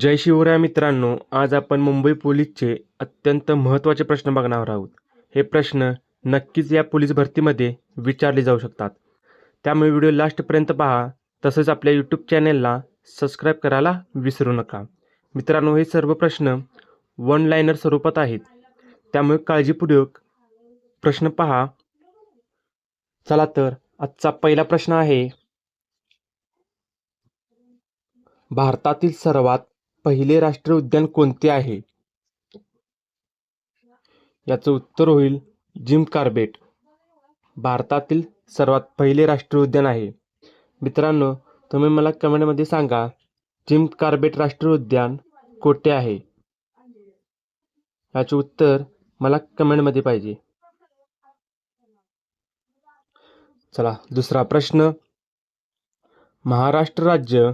जय शिवराय मित्रांनो आज आपण मुंबई पोलीसचे अत्यंत महत्त्वाचे प्रश्न बघणार आहोत. हे प्रश्न नक्कीच या पोलीस भरतीमध्ये विचारले जाऊ शकतात. त्यामुळे व्हिडिओ लास्टपर्यंत पहा. तसंच आपल्या यूट्यूब चॅनेलला सबस्क्राईब करायला विसरू नका. मित्रांनो हे सर्व प्रश्न वन लाईनर स्वरूपात आहेत. त्यामुळे काळजीपूर्वक प्रश्न पहा. चला तर आजचा पहिला प्रश्न आहे. भारतातील सर्वात पहिले राष्ट्रीय उद्यान कोणते आहे? याचं उत्तर होईल जिम कार्बेट. भारतातील सर्वात पहिले राष्ट्रीय उद्यान आहे. मित्रांनो तुम्ही मला कमेंटमध्ये सांगा जिम कार्बेट राष्ट्रीय उद्यान कोठे आहे? याचे उत्तर मला कमेंटमध्ये पाहिजे. चला दुसरा प्रश्न. महाराष्ट्र राज्य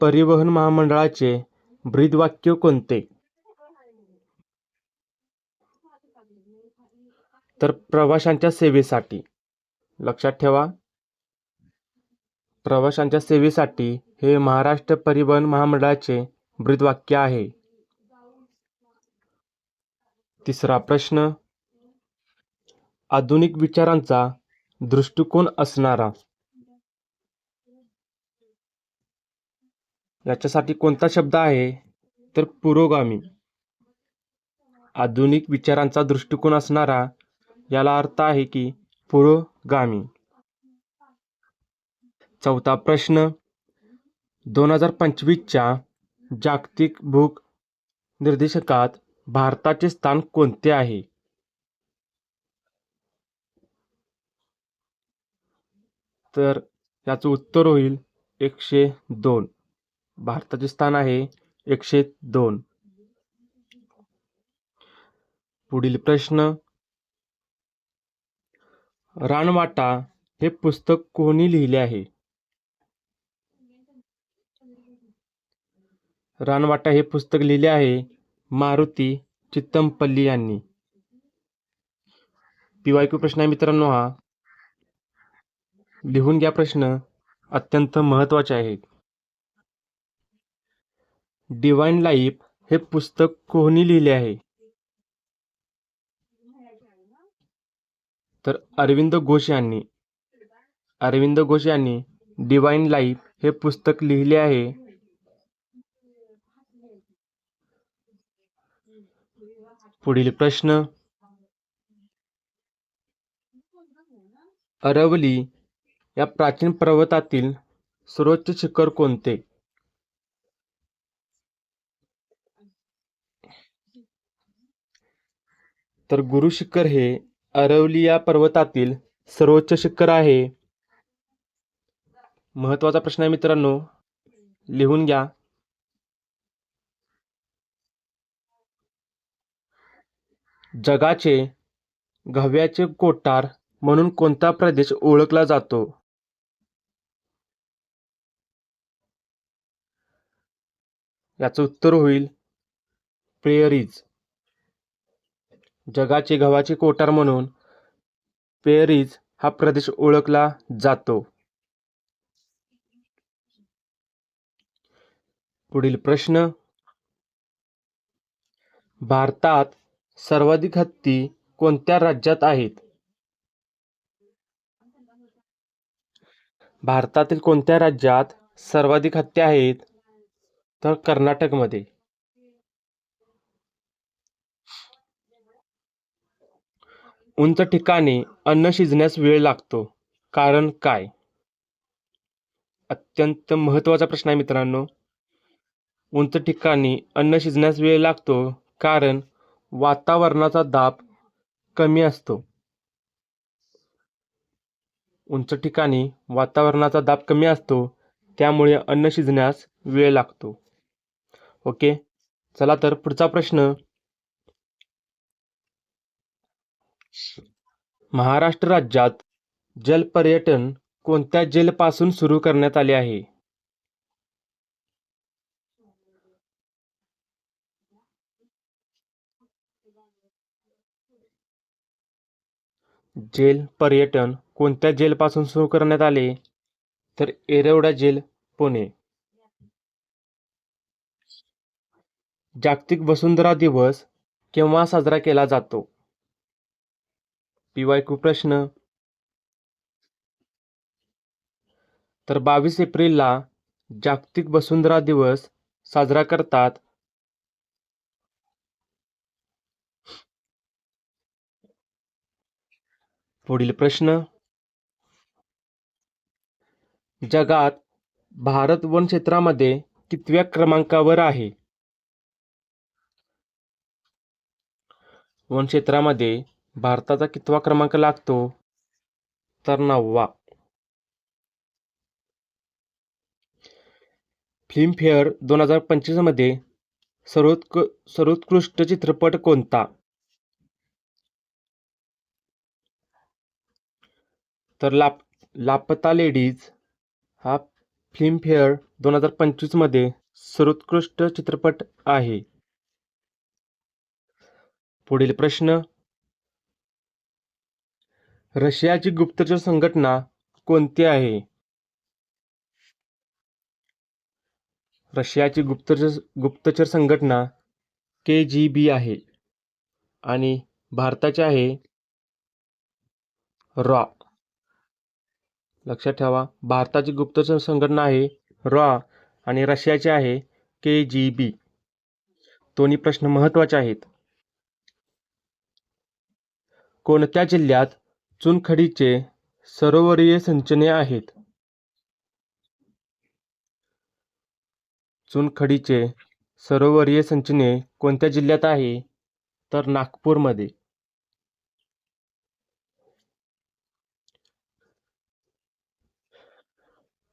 परिवहन महामंडळाचे ब्रीदवाक्य कोणते? तर प्रवाशांच्या सेवेसाठी. लक्षात ठेवा. प्रवाशांच्या सेवेसाठी हे महाराष्ट्र परिवहन महामंडळाचे ब्रीदवाक्य आहे. तिसरा प्रश्न. आधुनिक विचारांचा दृष्टिकोन असणारा. याच्यासाठी कोणता शब्द आहे? तर पुरोगामी. आधुनिक विचारांचा दृष्टिकोन असणारा याला अर्थ आहे की पुरोगामी. चौथा प्रश्न. दोन हजार पंचवीसच्या जागतिक भूक निर्देशकात भारताचे स्थान कोणते आहे? तर याचं उत्तर होईल एकशे दोन. भारताचे स्थान आहे एकशे दोन. पुढील प्रश्न. रानवाटा हे पुस्तक कोणी लिहिले आहे? रानवाटा हे पुस्तक लिहिले आहे मारुती चित्तमपल्ली यांनी. पीवायक्यू प्रश्न आहे मित्रांनो हा. लिहून घ्या प्रश्न. अत्यंत महत्त्वाचे आहेत. डिवाइन लाईफ हे पुस्तक कोणी लिहिले आहे. तर अरविंद घोष यांनी अरविंद घोष यांनी डिवाइन लाईफ हे पुस्तक लिहिले आहे. पुढील प्रश्न. अरवली या प्राचीन पर्वतातील सर्वोच्च शिखर कोणते? तर गुरु शिखर हे अरवली या पर्वतातील सर्वोच्च शिखर आहे. महत्त्वाचा प्रश्न आहे मित्रांनो लिहून घ्या. जगाचे गव्याचे कोटार म्हणून कोणता प्रदेश ओळखला जातो? याचं उत्तर होईल प्रेयरीज. जगाचे गव्हाची कोठार म्हणून पेरीज हा प्रदेश ओळखला जातो. पुढील प्रश्न. भारतात सर्वाधिक हत्ती कोणत्या राज्यात आहेत? भारतातील कोणत्या राज्यात सर्वाधिक हत्ती आहेत? तर कर्नाटकमध्ये. उंच ठिकाणी अन्न शिजण्यास वेळ लागतो. कारण काय? अत्यंत महत्त्वाचा प्रश्न आहे मित्रांनो. उंच ठिकाणी अन्न शिजण्यास वेळ लागतो कारण वातावरणाचा दाब कमी असतो. उंच ठिकाणी वातावरणाचा दाब कमी असतो त्यामुळे अन्न शिजण्यास वेळ लागतो. ओके? चला तर पुढचा प्रश्न. महाराष्ट्र राज्यात जलपर्यटन कोणत्या जेलपासून सुरू करण्यात आले आहे? जेल पर्यटन कोणत्या जेलपासून सुरू करण्यात आले? तर एरवडा जेल पुणे. जागतिक वसुंधरा दिवस केव्हा साजरा केला जातो? पीवाय क्यू प्रश्न. तर बावीस एप्रिलला जागतिक वसुंधरा दिवस साजरा करतात. पुढील प्रश्न. जगात भारत वन क्षेत्रामध्ये कितव्या क्रमांकावर आहे? वन क्षेत्रामध्ये भारताचा कितवा क्रमांक लागतो? तर नववा. फिल्मफेअर दोन हजार पंचवीसमध्ये सर्वोत्क सर्वोत्कृष्ट चित्रपट कोणता? तर लाप लापता लेडीज हा फिल्मफेअर दोन हजार पंचवीसमध्ये सर्वोत्कृष्ट चित्रपट आहे. पुढील प्रश्न रशियाची गुप्तचर संघटना कोणती आहे? रशियाची गुप्तचर गुप्तचर संघटना के जी बी आहे. आणि भारताची आहे रॉ. लक्षात ठेवा भारताची गुप्तचर संघटना आहे रॉ आणि रशियाची आहे के जी बी. दोन्ही प्रश्न महत्त्वाचे आहेत. कोणत्या जिल्ह्यात चुनखडीचे सरोवरीय सिंचने आहेत. चुनखडीचे सरोवरीय सिंचने कोणत्या जिल्ह्यात आहे? तर नागपूरमध्ये.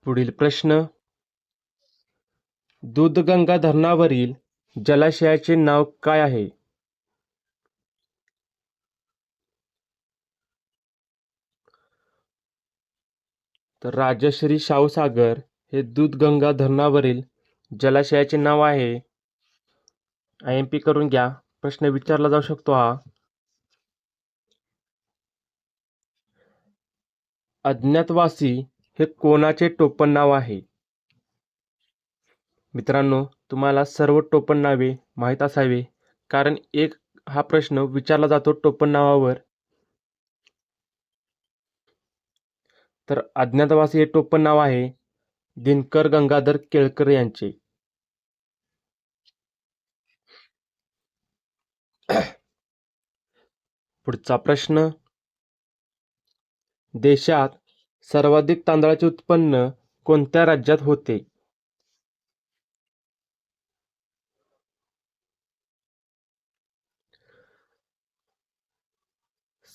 पुढील प्रश्न. दूधगंगा धरणावरील जलाशयाचे नाव काय आहे? तर राजश्री शाहूसागर हे दूधगंगा धरणावरील जलाशयाचे नाव आहे. आय एम पी करून घ्या. प्रश्न विचारला जाऊ शकतो हा. अज्ञातवासी हे कोणाचे टोपण नाव आहे? मित्रांनो तुम्हाला सर्व टोपण नावे माहीत असावे कारण एक हा प्रश्न विचारला जातो टोपण नावावर. तर अज्ञातवासी हे टोपण नाव आहे. दिनकर गंगाधर केळकर यांचे. पुढचा प्रश्न. देशात सर्वाधिक तांदळाचे उत्पन्न कोणत्या राज्यात होते?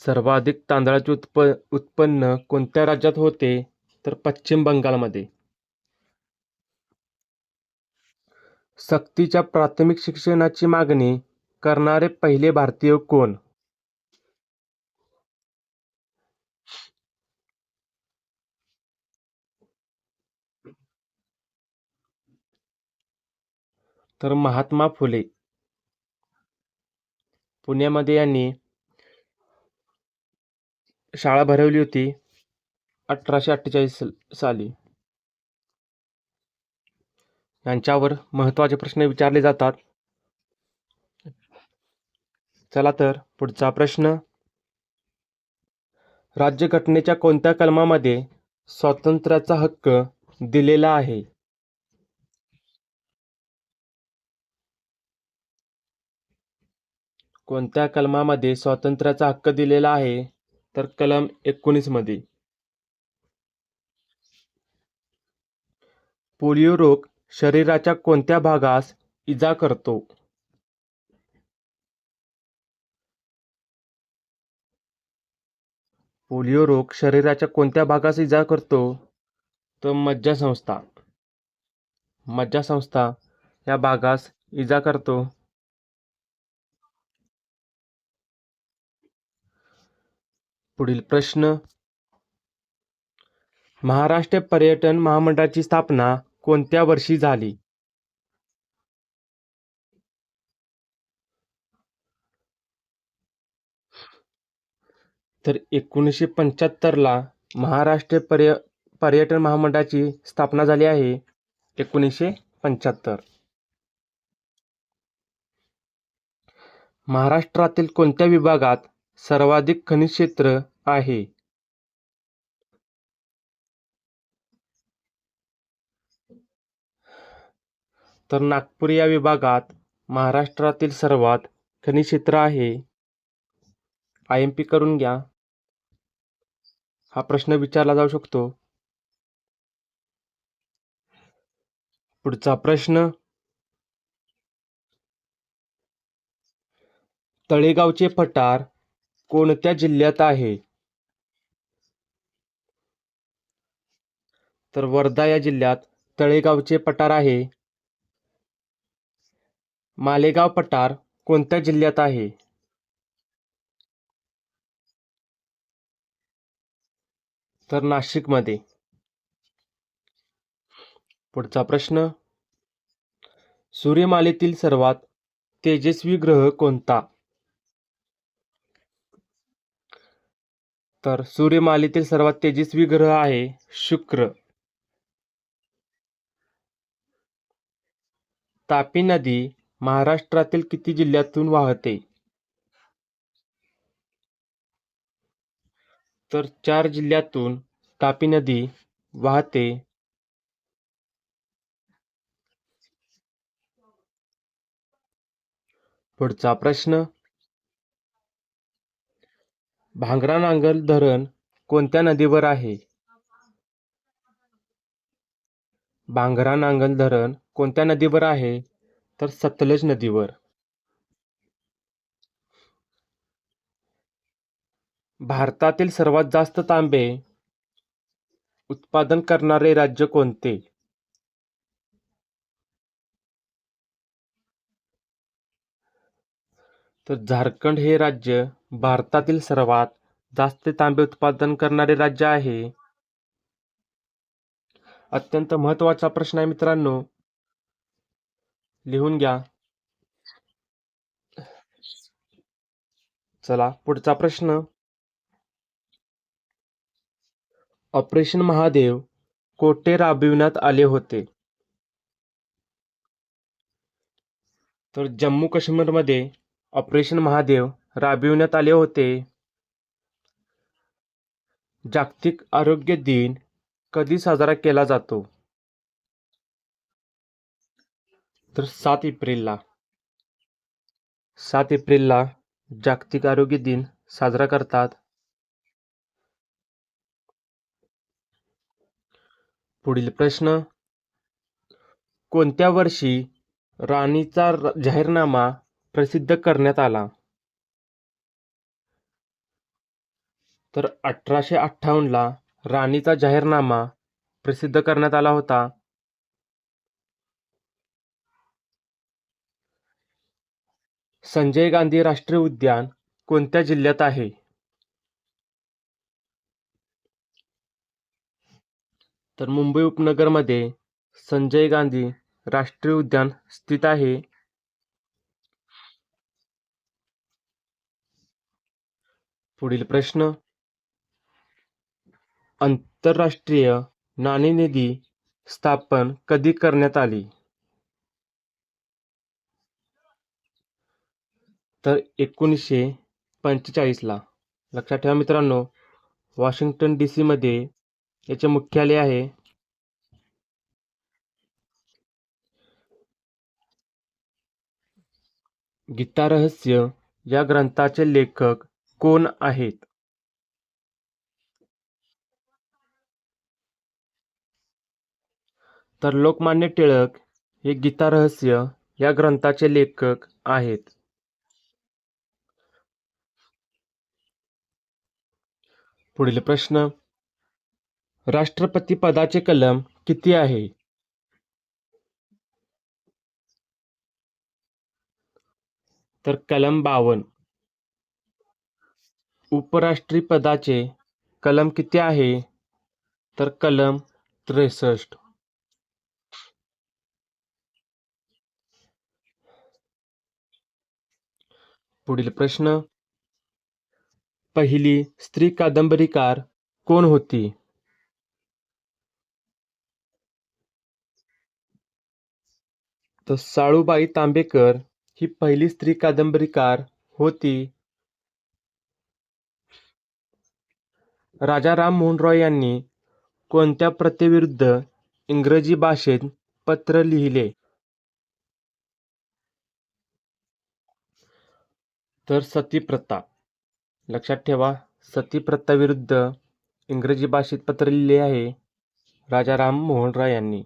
सर्वाधिक तांदळाचे उत्प उत्पन्न कोणत्या राज्यात होते? तर पश्चिम बंगालमध्ये. सक्तीच्या प्राथमिक शिक्षणाची मागणी करणारे पहिले भारतीय कोण? तर महात्मा फुले. पुण्यामध्ये यांनी शाळा भरवली होती अठराशे अठ्ठेचाळीस साली. यांच्यावर महत्त्वाचे प्रश्न विचारले जातात. चला तर पुढचा प्रश्न. राज्यघटनेच्या कोणत्या कलमामध्ये स्वातंत्र्याचा हक्क दिलेला आहे? कोणत्या कलमामध्ये स्वातंत्र्याचा हक्क दिलेला आहे? तर कलम एकोणीसमध्ये. पोलिओ रोग शरीराच्या कोणत्या भागास इजा करतो? पोलिओ रोग शरीराच्या कोणत्या भागास इजा करतो? तर मज्जासंस्था. मज्जासंस्था या भागास इजा करतो. पुढील प्रश्न. महाराष्ट्र पर्यटन महामंडळाची स्थापना कोणत्या वर्षी झाली? तर एकोणीसशे पंच्याहत्तरला महाराष्ट्र पर्य पर्यटन महामंडळाची स्थापना झाली आहे. एकोणीसशे पंच्याहत्तर. महाराष्ट्रातील कोणत्या विभागात सर्वाधिक खनिज क्षेत्र आहे. तर नागपूर या विभागात महाराष्ट्रातील सर्वात खनिज क्षेत्र आहे. आय एम पी करून घ्या. हा प्रश्न विचारला जाऊ शकतो. पुढचा प्रश्न. तळेगावचे पठार कोणत्या जिल्ह्यात आहे? तर वर्धा या जिल्ह्यात तळेगावचे पठार आहे. मालेगाव पठार कोणत्या जिल्ह्यात आहे? तर नाशिकमध्ये. पुढचा प्रश्न. सूर्यमालेतील सर्वात तेजस्वी ग्रह कोणता? तर सूर्यमालेतील सर्वात तेजस्वी ग्रह आहे शुक्र. तापी नदी महाराष्ट्रातील किती जिल्ह्यातून वाहते? तर चार जिल्ह्यातून तापी नदी वाहते. पुढचा प्रश्न भांगरा नांगल धरण कोणत्या नदीवर आहे? भांगरा नांगल धरण कोणत्या नदीवर आहे? तर सतलज नदीवर. भारतातील सर्वात जास्त तांबे उत्पादन करणारे राज्य कोणते? तर झारखंड हे राज्य भारतातील सर्वात जास्त तांबे उत्पादन करणारे राज्य आहे. अत्यंत महत्त्वाचा प्रश्न आहे मित्रांनो. लिहून घ्या. चला पुढचा प्रश्न. ऑपरेशन महादेव कोठे राबविण्यात आले होते. तर जम्मू काश्मीरमध्ये ऑपरेशन महादेव राबविण्यात आले होते. जागतिक आरोग्य दिन कधी साजरा केला जातो? तर सात एप्रिलला. सात एप्रिलला जागतिक आरोग्य दिन साजरा करतात. पुढील प्रश्न. कोणत्या वर्षी राणीचा जाहीरनामा प्रसिद्ध करण्यात आला. तर अठराशे अठ्ठावन्नला राणीचा जाहीरनामा प्रसिद्ध करण्यात आला होता. संजय गांधी राष्ट्रीय उद्यान कोणत्या जिल्ह्यात आहे? तर मुंबई उपनगरमध्ये संजय गांधी राष्ट्रीय उद्यान स्थित आहे. पुढील प्रश्न. आंतरराष्ट्रीय नाणेनिधी स्थापन कधी करण्यात आली? तर एकोणीसशे पंचेचाळीसला लक्षात ठेवा मित्रांनो वॉशिंग्टन डी सीमध्ये याचे मुख्यालय आहे. गीता रहस्य या ग्रंथाचे लेखक कोण आहेत? तर लोकमान्य टिळक हे गीता रहस्य या ग्रंथाचे लेखक आहेत. पुढील प्रश्न. राष्ट्रपती पदाचे कलम किती आहे? तर कलम बावन. उपराष्ट्रीयपदाचे कलम किती आहे? तर कलम त्रेसष्ट. पुढील प्रश्न. पहिली स्त्री कादंबरीकार कोण होती? तर साळूबाई तांबेकर ही पहिली स्त्री कादंबरीकार होती. राजा राममोहन रॉय यांनी कोणत्या प्रथेविरुद्ध इंग्रजी भाषेत पत्र लिहिले? तर सती प्रथा लक्षात ठेवा सती प्रथाविरुद्ध इंग्रजी भाषेत पत्र लिहिले आहे राजा राममोहन रॉय यांनी.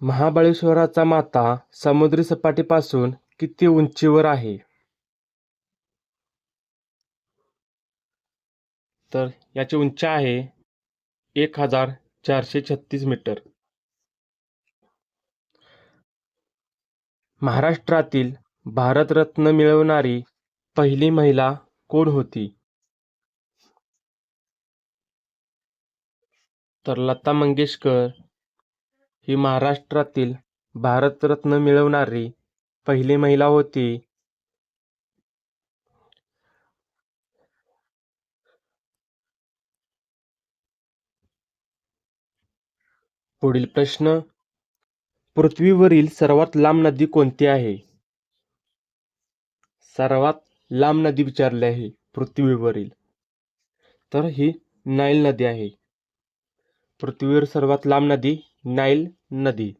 महाबळेश्वराचा माता समुद्री सपाटीपासून किती उंचीवर आहे? तर याची उंची आहे एक हजार चारशे छत्तीस मीटर. महाराष्ट्रातील भारतरत्न मिळवणारी पहिली महिला कोण होती? तर लता मंगेशकर ही महाराष्ट्रातील भारतरत्न मिळवणारी पहिली महिला होती पुढील प्रश्न पृथ्वीवरील सर्वात लांब नदी कोणती आहे? सर्वात लांब नदी विचारली आहे पृथ्वीवरील. तर ही नाईल नदी आहे. पृथ्वीवर सर्वात लांब नदी नाईल नदी.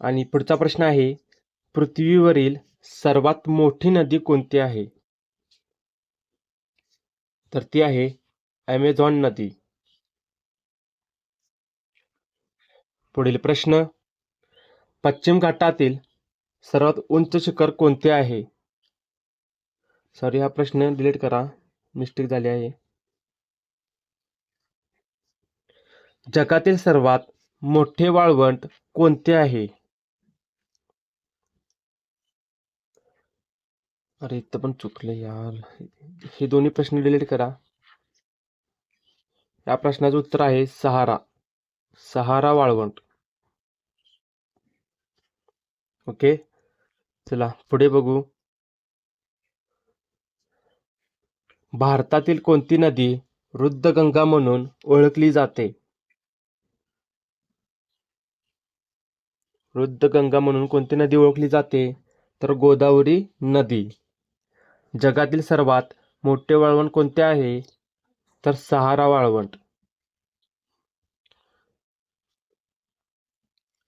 आणि पुढचा प्रश्न आहे पृथ्वीवरील सर्वात मोठी नदी कोणती आहे? तर ती आहे ॲमेझॉन नदी. पुढील प्रश्न. पश्चिम घाटातील सर्वात उंच शिखर कोणते आहे? सॉरी हा प्रश्न डिलीट करा. मिस्टेक झाली आहे. जगातील सर्वात मोठे वाळवंट कोणते आहे? अरे इथं पण चुकलं यार. हे दोन्ही प्रश्न डिलीट करा. या प्रश्नाचं उत्तर आहे सहारा. सहारा वाळवंट. ओके. चला पुढे बघू. भारतातील कोणती नदी रुद्रगंगा म्हणून ओळखली जाते? रुद्रगंगा म्हणून कोणती नदी ओळखली जाते? तर गोदावरी नदी. जगातील सर्वात मोठे वाळवंट कोणते आहे? तर सहारा वाळवंट.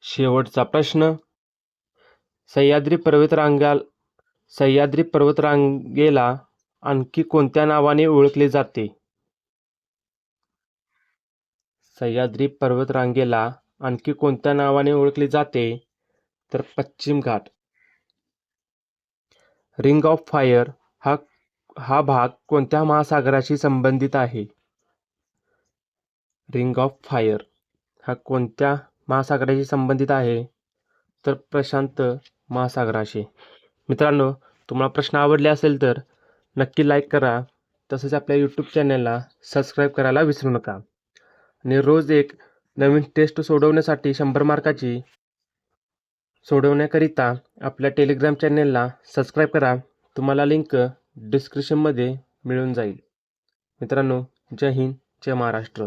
शेवटचा प्रश्न. सह्याद्री पर्वतरांगा सह्याद्री पर्वतरांगेला आणखी कोणत्या नावाने ओळखले जाते? सह्याद्री पर्वतरांगेला आणखी कोणत्या नावाने ओळखले जाते? तर पश्चिम घाट. रिंग ऑफ फायर हा हा भाग कोणत्या महासागराशी संबंधित आहे? रिंग ऑफ फायर हा कोणत्या महासागराशी संबंधित आहे? तर प्रशांत महासागराशी. मित्रांनो तुम्हाला प्रश्न आवडले असेल तर नक्की लाईक करा. तसेच आपल्या यूट्यूब चॅनलला सबस्क्राईब करायला विसरू नका. आणि रोज एक नवीन टेस्ट सोडवण्यासाठी शंभर मार्काची सोडवण्याकरिता आपल्या टेलिग्राम चॅनेलला सबस्क्राईब करा. तुम्हाला लिंक डिस्क्रिप्शनमध्ये मिळून जाईल. मित्रांनो जय हिंद जय महाराष्ट्र.